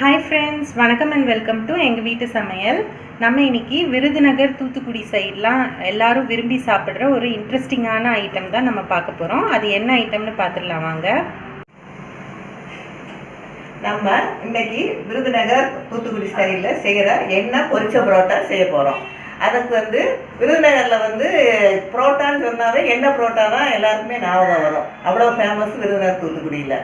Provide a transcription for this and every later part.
Hi friends வணக்கம் and welcome to எங்கள் வீட்டு சமையல். நம்ம இன்னைக்கு விருதுநகர் தூத்துக்குடி சைட்லாம் எல்லாரும் விரும்பி சாப்பிட்ற ஒரு இன்ட்ரெஸ்டிங்கான ஐட்டம் தான் நம்ம பார்க்க போகிறோம் அது என்ன ஐட்டம்னு பார்த்துடலாம் வாங்க. நம்ம இன்னைக்கு விருதுநகர் தூத்துக்குடி ஸ்டைலில் செய்கிற எண்ணெய் பொரிச்ச பரோட்டா செய்ய போகிறோம் அதுக்கு வந்து விருதுநகரில் வந்து புரோட்டான்னு சொன்னாவே என்ன புரோட்டா தான் எல்லாருக்குமே ஞாபகம் வரும். அவ்வளோ ஃபேமஸ் விருதுநகர் தூத்துக்குடியில்.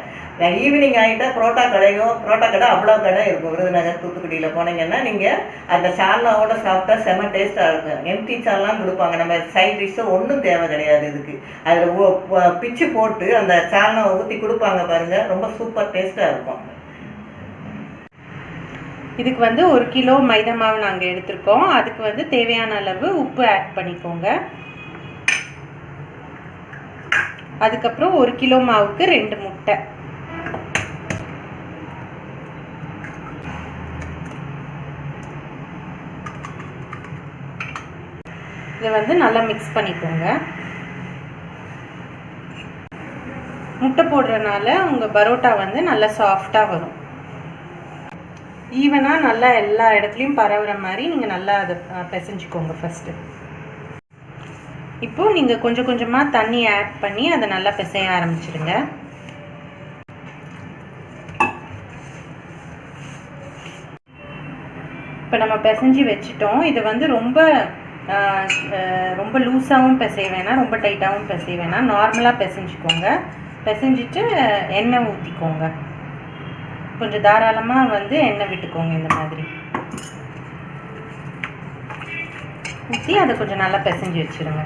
ஈவினிங் ஆகிட்டா புரோட்டா கடையோ புரோட்டா கடை அவ்வளோ கடை இருக்கும். விருதுநகர் தூத்துக்குடியில் போனீங்கன்னா நீங்கள் அந்த சால்னாவோட சாப்பிட்டா செம டேஸ்ட்டாக இருக்கும். எம்டி சால்லாம் கொடுப்பாங்க. நம்ம சைட் டிஷ்ஷோ ஒன்றும் தேவை கிடையாது இதுக்கு. அதில் பிச்சு போட்டு அந்த சால்னாவை ஊற்றி கொடுப்பாங்க பாருங்கள் ரொம்ப சூப்பர் டேஸ்ட்டாக இருக்கும். இதுக்கு வந்து ஒரு கிலோ மைதா மாவு நாங்கள் எடுத்திருக்கோம். அதுக்கு வந்து தேவையான அளவு உப்பு ஆட் பண்ணிக்கோங்க. அதுக்கப்புறம் ஒரு கிலோ மாவுக்கு ரெண்டு முட்டை. இதை வந்து நல்லா மிக்ஸ் பண்ணிக்கோங்க. முட்டை போடுறதுனால உங்கள் பரோட்டா வந்து நல்லா சாஃப்டாக வரும். ஈவனாக நல்லா எல்லா இடத்துலையும் பரவுற மாதிரி நீங்கள் நல்லா அதை பிசைஞ்சிக்கோங்க ஃபஸ்ட்டு இப்போது நீங்கள் கொஞ்சம் கொஞ்சமாக தண்ணி ஆட் பண்ணி அதை நல்லா பிசைய ஆரம்பிச்சிடுங்க இப்போ நம்ம பிசைஞ்சு வச்சுட்டோம். இது வந்து ரொம்ப ரொம்ப லூஸாகவும் பிசைய வேணாம் ரொம்ப டைட்டாகவும் பிசைய வேணாம் நார்மலாக பிசைஞ்சிக்கோங்க. பிசைஞ்சிட்டு எண்ணெய் ஊற்றிக்கோங்க கொஞ்சம் தாராளமாக வந்து எண்ணெய் விட்டுக்கோங்க இந்த மாதிரி. ஊற்றி அதை கொஞ்சம் நல்லா பிசைஞ்சு வச்சுருங்க.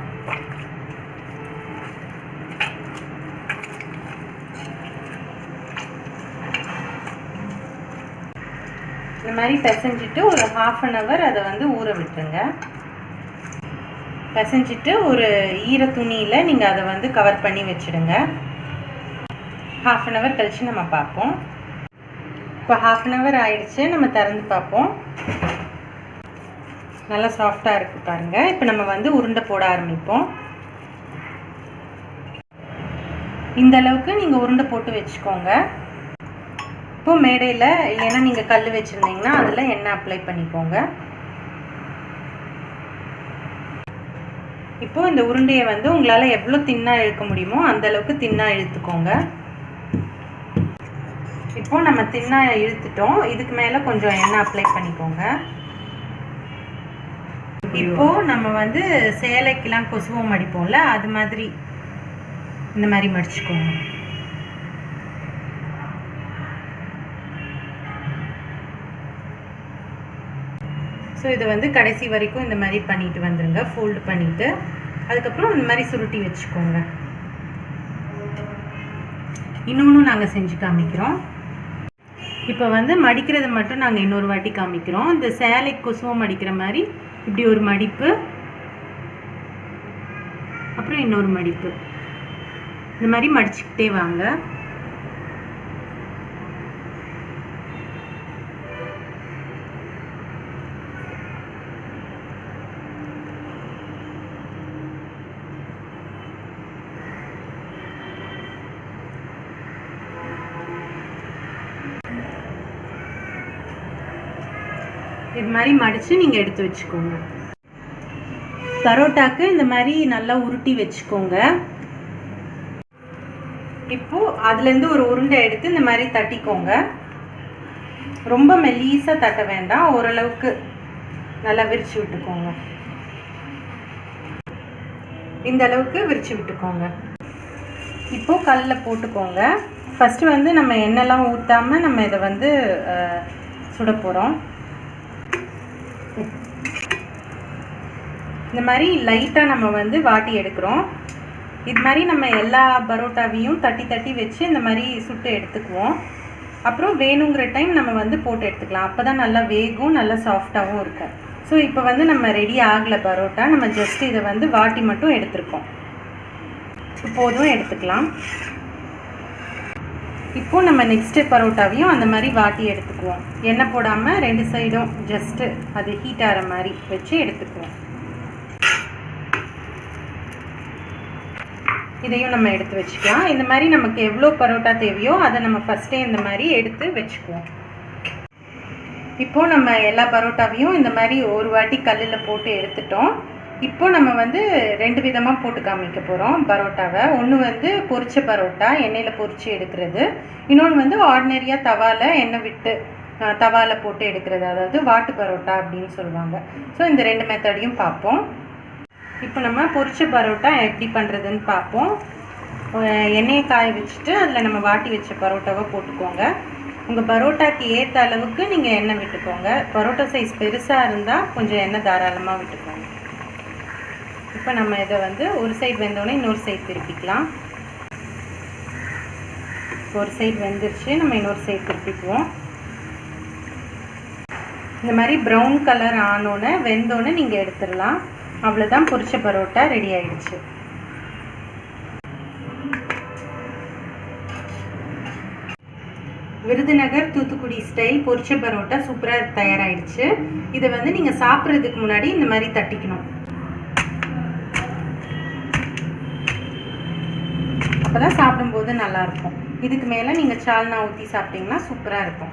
இந்த மாதிரி பிசைஞ்சிட்டு ஒரு ஹாஃப் அன் ஹவர் அதை வந்து ஊற விட்டுருங்க. பிசைஞ்சிட்டு ஒரு ஈர துணியில் நீங்கள் அதை வந்து கவர் பண்ணி வச்சுடுங்க. ஹாஃப் அன் ஹவர் கழித்து நம்ம பார்ப்போம். இப்போ ஹாஃப் அன் ஹவர் ஆயிடுச்சு. நம்ம திறந்து பார்ப்போம். நல்லா சாஃப்டாக இருக்குது பாருங்கள் இப்போ நம்ம வந்து உருண்டை போட ஆரம்பிப்போம். இந்த அளவுக்கு நீங்கள் உருண்டை போட்டு வச்சுக்கோங்க. இப்போ மேடையில் இல்லைன்னா நீங்கள் கல் வச்சுருந்தீங்கன்னா அதில் எண்ணெய் அப்ளை பண்ணிக்கோங்க. இப்போது இந்த உருண்டையை வந்து உங்களால் எவ்வளோ தின்னாக இழுக்க முடியுமோ அந்த அளவுக்கு தின்னாக இழுத்துக்கோங்க. இப்போ நம்ம தின்னாக இழுத்துட்டோம். இதுக்கு மேலே கொஞ்சம் எண்ணெய் அப்ளை பண்ணிக்கோங்க. இப்போ நம்ம வந்து சேலைக்கெலாம் கொசுவம் மடிப்போம்ல அது மாதிரி இந்த மாதிரி மடிச்சுக்கோங்க. ஸோ இதை வந்து கடைசி வரைக்கும் இந்த மாதிரி பண்ணிட்டு வந்துருங்க. ஃபோல்டு பண்ணிட்டு அதுக்கப்புறம் இந்த மாதிரி சுருட்டி வச்சுக்கோங்க. இன்னொன்றும் நாங்கள் செஞ்சு காமிக்கிறோம். இப்போ வந்து மடிக்கிறது மட்டும் நாங்கள் இன்னொரு வாட்டி காமிக்கிறோம். இந்த சேலை கொசுவம் மடிக்கிற மாதிரி இப்படி ஒரு மடிப்பு. அப்புறம் இன்னொரு மடிப்பு. இந்த மாதிரி மடிச்சுக்கிட்டே வாங்க. இது மாதிரி மடித்து நீங்கள் எடுத்து வச்சுக்கோங்க. பரோட்டாக்கு இந்த மாதிரி நல்லா உருட்டி வச்சுக்கோங்க. இப்போது அதுலேருந்து ஒரு உருண்டை எடுத்து இந்த மாதிரி தட்டிக்கோங்க. ரொம்ப மெல்லீஸாக தட்ட வேண்டாம். ஓரளவுக்கு நல்லா விரிச்சு விட்டுக்கோங்க. இந்த அளவுக்கு விரிச்சு விட்டுக்கோங்க. இப்போது கல்லில் போட்டுக்கோங்க. ஃபஸ்ட்டு வந்து நம்ம எண்ணெய்லாம் ஊற்றாமல் நம்ம இதை வந்து சுட போகிறோம் இந்த மாதிரி லைட்டாக நம்ம வந்து வாட்டி எடுக்கிறோம். இது மாதிரி நம்ம எல்லா பரோட்டாவையும் தட்டி தட்டி வச்சு இந்த மாதிரி சுட்டு எடுத்துக்குவோம். அப்புறம் வேணுங்கிற டைம் நம்ம வந்து போட்டு எடுத்துக்கலாம். அப்போ தான் நல்லா வேகும் நல்லா சாஃப்டாகவும் இருக்கும் ஸோ இப்போ வந்து நம்ம ரெடி ஆகலை பரோட்டா நம்ம ஜஸ்ட் இதை வந்து வாட்டி மட்டும் எடுத்திருக்கோம். போதும் எடுத்துக்கலாம். இப்போ நம்ம நெக்ஸ்ட்டு பரோட்டாவையும் அந்த மாதிரி வாட்டி எடுத்துக்குவோம். எண்ணெய் போடாமல் ரெண்டு சைடும் ஜஸ்ட்டு அது ஹீட் ஆகிற மாதிரி வச்சு எடுத்துக்குவோம். இதையும் நம்ம எடுத்து வச்சுக்கலாம். இந்த மாதிரி நமக்கு எவ்வளோ பரோட்டா தேவையோ அதை நம்ம ஃபஸ்ட்டே இந்த மாதிரி எடுத்து வச்சுக்குவோம். இப்போ நம்ம எல்லா பரோட்டாவையும் இந்த மாதிரி ஒரு வாட்டி கல்லில் போட்டு எடுத்துட்டோம். இப்போ நம்ம வந்து ரெண்டு விதமாக போட்டு காமிக்க போகிறோம் பரோட்டாவை. ஒன்று வந்து பொரிச்ச பரோட்டா எண்ணெயில் பொரிச்சு எடுக்கிறது. இன்னொன்று வந்து ஆர்டினரியாக தவாவில் எண்ணெய் விட்டு தவாவில் போட்டு எடுக்கிறது. அதாவது வாட்டு பரோட்டா அப்படின்னு சொல்லுவாங்க. ஸோ இந்த ரெண்டு மெத்தடையும் பார்ப்போம். இப்போ நம்ம பொரிச்ச பரோட்டா எப்படி பண்ணுறதுன்னு பார்ப்போம். எண்ணெயை காய வச்சுட்டு அதில் நம்ம வாட்டி வச்ச பரோட்டாவை போட்டுக்கோங்க. உங்கள் பரோட்டாக்கு ஏற்ற அளவுக்கு நீங்கள் எண்ணெய் விட்டுக்கோங்க. பரோட்டா சைஸ் பெருசாக இருந்தால் கொஞ்சம் எண்ணெய் தாராளமாக விட்டுக்கோங்க. இப்போ நம்ம இதை வந்து ஒரு சைடு வெந்தோடனே இன்னொரு சைடு திருப்பிக்கலாம். ஒரு சைடு வெந்துருச்சு நம்ம இன்னொரு சைடு திருப்பிக்குவோம். இந்த மாதிரி ப்ரௌன் கலர் ஆனோன்னே வெந்தோன்னே நீங்கள் எடுத்துடலாம். அவ்வளோதான் பொரிச்ச பரோட்டா ரெடி ஆயிடுச்சு. விருதுநகர் தூத்துக்குடி ஸ்டைல் பொரிச்ச பரோட்டா சூப்பராக தயாராகிடுச்சு இதை வந்து நீங்கள் சாப்பிட்றதுக்கு முன்னாடி இந்த மாதிரி தட்டிக்கணும். அப்போ தான் சாப்பிடும்போது நல்லாயிருக்கும். இதுக்கு மேலே நீங்கள் சால்னா ஊற்றி சாப்பிட்டிங்கன்னா சூப்பராக இருக்கும்.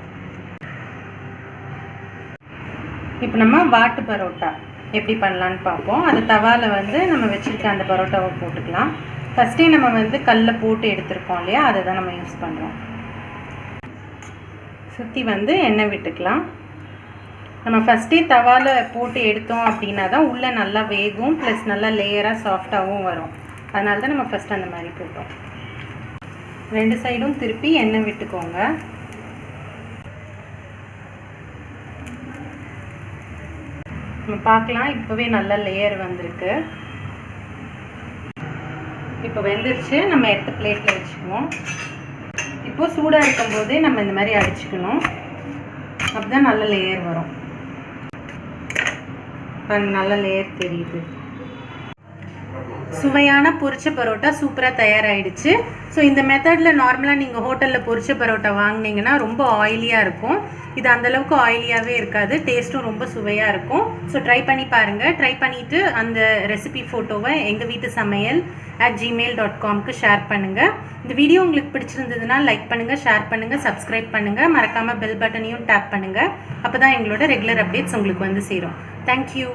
இப்போ நம்ம வாட்டு பரோட்டா எப்படி பண்ணலான்னு பார்ப்போம். அது தவாவில் வந்து நம்ம வச்சுருக்க அந்த பரோட்டாவை போட்டுக்கலாம். ஃபஸ்ட்டே நம்ம வந்து கல்லில் போட்டு எடுத்துருக்கோம் இல்லையா? அதை தான் நம்ம யூஸ் பண்ணுறோம் சுற்றி வந்து எண்ணெய் விட்டுக்கலாம். நம்ம ஃபஸ்ட்டே தவாவில் போட்டு எடுத்தோம் அப்படின்னா தான் உள்ளே நல்லா வேகும் ப்ளஸ் நல்லா லேயராக சாஃப்டாகவும் வரும். அதனால தான் நம்ம ஃபஸ்ட் அந்த மாதிரி போட்டோம். ரெண்டு சைடும் திருப்பி எண்ணெய் விட்டுக்கோங்க. நம்ம பார்க்கலாம் இப்போவே நல்ல லேயர் வந்திருக்கு. இப்போ வெந்துருச்சு நம்ம எடுத்து பிளேட்டில் வச்சுக்குவோம். இப்போ சூடாக இருக்கும்போதே நம்ம இந்த மாதிரி அடிச்சுக்கணும். அப்பதான் நல்ல லேயர் வரும். நல்ல லேயர் தெரியுது. சுவையான பொரிச்ச பரோட்டா சூப்பராக தயாராகிடுச்சு ஸோ இந்த மெத்தடில் நார்மலாக நீங்கள் ஹோட்டலில் பொரிச்ச பரோட்டா வாங்கினீங்கன்னா ரொம்ப ஆயிலியாக இருக்கும். இது அந்தளவுக்கு ஆயிலியாகவே இருக்காது. டேஸ்ட்டும் ரொம்ப சுவையாக இருக்கும். ஸோ ட்ரை பண்ணி பாருங்கள் ட்ரை பண்ணிவிட்டு அந்த ரெசிபி ஃபோட்டோவை எங்கள் வீட்டு சமையல் அட் ஜிமெயில் டாட் காம்க்கு ஷேர் பண்ணுங்கள் இந்த வீடியோ உங்களுக்கு பிடிச்சிருந்ததுன்னா லைக் பண்ணுங்கள் ஷேர் பண்ணுங்கள் சப்ஸ்கிரைப் பண்ணுங்கள் மறக்காமல் பெல் பட்டனையும் டேப் பண்ணுங்கள் அப்போ தான் எங்களோட ரெகுலர் அப்டேட்ஸ் உங்களுக்கு வந்து சேரும். தேங்க்யூ